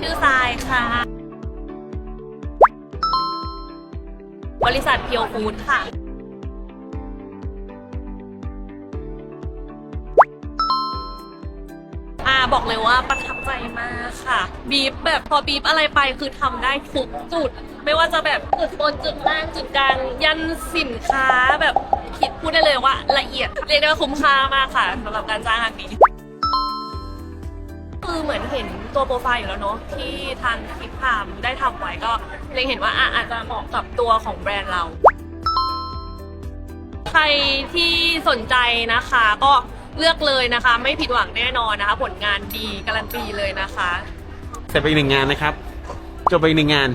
ชื่อทรายค่ะ บริษัทเพียวฟูดค่ะ อ่าบอกเลยว่าประทับใจมากค่ะ บีบแบบพอบีบอะไรไปคือทำได้ทุกจุด ไม่ว่าจะแบบจุดบนจุดล่างจุดกลางยันสินค้าแบบคิดพูดได้เลยว่าละเอียด เรียกได้ว่าคุ้มค่ามากค่ะสำหรับการจ้างครั้งนี้ คือเหมือนเห็นตัวโปรไฟล์อยู่แล้วเนาะที่ทางคิดพามได้ทำไว้ก็เลยเห็นว่าอะอาจจะเหมาะกับตัวของแบรนด์เรา ใครที่สนใจนะคะ ก็เลือกเลยนะคะ ไม่ผิดหวังแน่นอนนะคะ ผลงานดีการันตีเลยนะคะ เสร็จไปอีกหนึ่งงานนะครับ จบไปอีกหนึ่งงาน